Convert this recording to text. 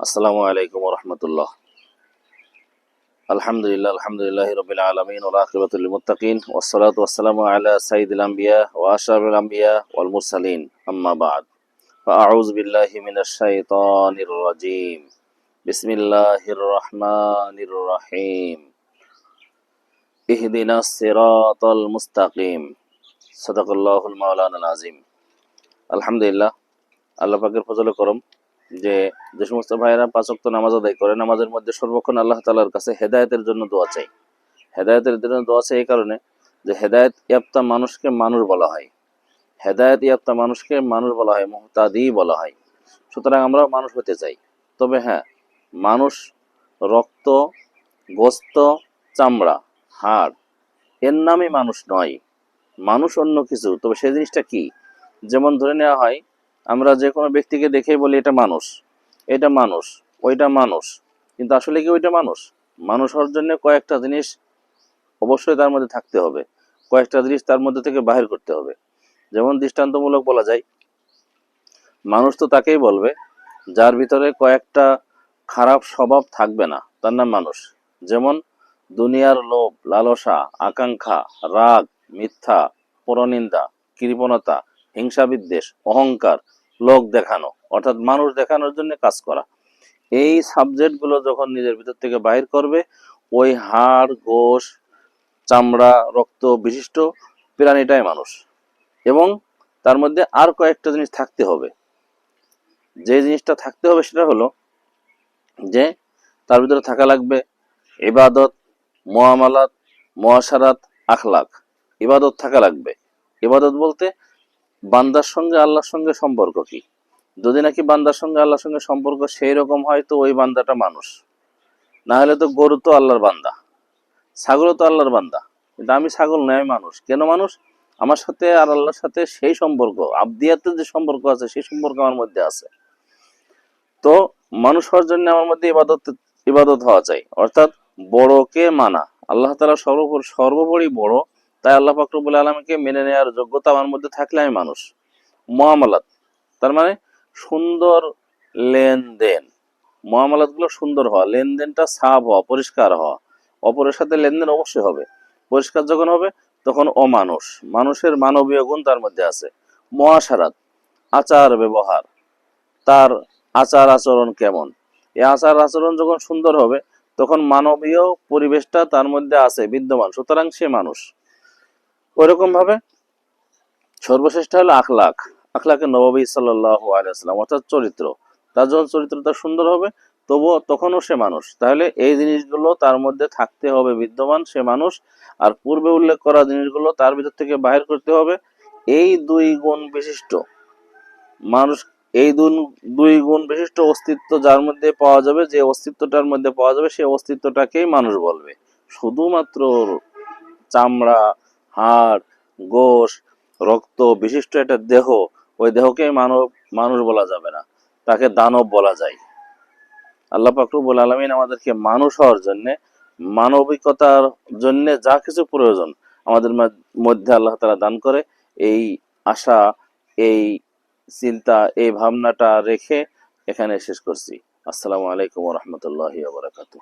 আসসালামু আলাইকুম রহমতুল্লাহ আলহামদুলিল্লাহ আলহামদুলিল্লাহ রবিল আলমিন ওলাকিবাতুল মুতাকিন ওসলাত ওয়াসালাম আলা সাইদুল আম্বিয়া ও আশরাফুল আম্বিয়া ওয়াল মুরসালিন আম্মা বাদ فأعوذ بالله من الشيطان الرجيم بسم الله الرحمن الرحيم اهدنا الصراط المستقيم صدق الله المولانا العظيم আলহামদুলিল্লাহ আল্লাহ পাকের ফজলে করম যে যে সমস্ত ভাইয়েরা পাঁচক্ত নামাজ আদায় করে, নামাজের মধ্যে সর্বক্ষণ আল্লাহ তালার কাছে হেদায়েতের জন্য দোয়া চাই। হেদায়েতের জন্য দোয়া চাই এই কারণে যে হেদায়েত ইয়াপ্তা মানুষকে মানুষ বলা হয়। হেদায়েত ইয়াপ্তা মানুষকে মানুষ বলা হয়, মোহতাদি বলা হয়। সুতরাং আমরা মানুষ হতে চাই। তবে হ্যাঁ মানুষ রক্ত, গোস্ত, চামড়া, হাড়, এর নামই মানুষ নয়। মানুষ অন্য কিছু। তবে সেই জিনিসটা কি? যেমন ধরে নেওয়া হয় আমরা যে কোনো ব্যক্তিকে দেখেই বলি, এটা মানুষ এটা মানুষ, ওইটা মানুষ। কিন্তু আসলে কি ওইটা মানুষ? মানুষ হওয়ার জন্য কয়েকটা জিনিস অবশ্যই তার মধ্যে থাকতে হবে। কয়েকটা জিনিস তার মধ্যে থেকে বাহির করতে হবে। যেমন দৃষ্টান্তমূলক বলা যায়, মানুষ তো তাকেই বলবে, যার ভিতরে কয়েকটা খারাপ স্বভাব থাকবে না, তার নাম মানুষ। যেমন দুনিয়ার লোভ, লালসা, আকাঙ্ক্ষা, রাগ, মিথ্যা, পরনিন্দা, কৃপণতা হিংসা বিদ্বেষ অহংকার, লোক দেখানো, অর্থাৎ মানুষ দেখানোর জন্য কাজ করা। এই সাবজেক্টগুলো যখন নিজের ভিতর থেকে বাইর করবে, ওই হাড় গোশ চামড়া, রক্ত বিশিষ্ট প্রাণীটাই মানুষ। এবং তার মধ্যে আর কয়েকটা জিনিস থাকতে হবে। যে জিনিসটা থাকতে হবে সেটা হলো যে, তার ভিতরে থাকা লাগবে ইবাদত মোয়ামালাত মোয়াশারাত আখলাক ইবাদত থাকা লাগবে। ইবাদত বলতে বান্দার সঙ্গে আল্লাহর সঙ্গে সম্পর্ক কি? যদি নাকি বান্দার সঙ্গে আল্লাহর সঙ্গে সম্পর্ক সেই রকম হয়, তো ওই বান্দাটা মানুষ। না হলে তো গরু তো আল্লাহর বান্দা ছাগলও তো আল্লাহর বান্দা। কিন্তু আমি ছাগল নয় মানুষ। কেন মানুষ? আমার সাথে আর আল্লাহর সাথে সেই সম্পর্ক আবদিয়াতের যে সম্পর্ক আছে, সেই সম্পর্ক আমার মধ্যে আছে। তো মানুষ হওয়ার জন্য আমার মধ্যে ইবাদত ইবাদত হওয়া চাই। অর্থাৎ বড়কে মানা। আল্লাহ তালা সর্বোপরি সর্বোপরি বড়। তাই আল্লাহ ফাকরুবুল আলমকে মেনে নেওয়ার যোগ্যতা আমার মধ্যে থাকলে আমি মানুষ। মহামালাত। তার মানে সুন্দর লেনদেন। মহামালাতগুলো সুন্দর হওয়া, লেনদেনটা সাফ হওয়া, পরিষ্কার হওয়া। অপরের সাথে লেনদেন অবশ্যই হবে। পরিষ্কার যখন হবে, তখন অমানুষ। মানুষের মানবীয় গুণ তার মধ্যে আছে। মহাসারাত, আচার ব্যবহার। তার আচার আচরণ কেমন? এই আচার আচরণ যখন সুন্দর হবে, তখন মানবীয় পরিবেশটা তার মধ্যে আছে, বিদ্যমান। সুতরাং সে মানুষ। ওইরকম ভাবে সর্বশ্রেষ্ঠ হলো আখলাখ আখলাকে নবী সাল্লাহ আলাইসাল্লাম অর্থাৎ চরিত্র। তার যখন চরিত্রটা সুন্দর হবে, তবুও তখনও সে মানুষ। তাহলে এই জিনিসগুলো তার মধ্যে থাকতে হবে বিদ্যমান, সে মানুষ। আর পূর্বে উল্লেখ করা জিনিসগুলো তার ভিতর থেকে বাহির করতে হবে। এই দুই গুণ বিশিষ্ট মানুষ, এই দুই গুণ বিশিষ্ট অস্তিত্ব যার মধ্যে পাওয়া যাবে, যে অস্তিত্বটার মধ্যে পাওয়া যাবে সেই অস্তিত্বটাকেই মানুষ বলবে। শুধুমাত্র চামড়া হাড়, গোশ, রক্ত, বিশিষ্ট একটা দেহ, ওই দেহকে মানব, মানুষ বলা যাবে না। তাকে দানব বলা যায়। আল্লাহ পাকরুবুল আলমিন আমাদেরকে মানুষ হওয়ার জন্য, মানবিকতার জন্য যা কিছু প্রয়োজন আমাদের মধ্যে আল্লাহ তারা দান করে, এই আশা, এই চিন্তা, এই ভাবনাটা রেখে এখানে শেষ করছি। আসসালামু আলাইকুম রহমতুল্লাহ বারাকাতু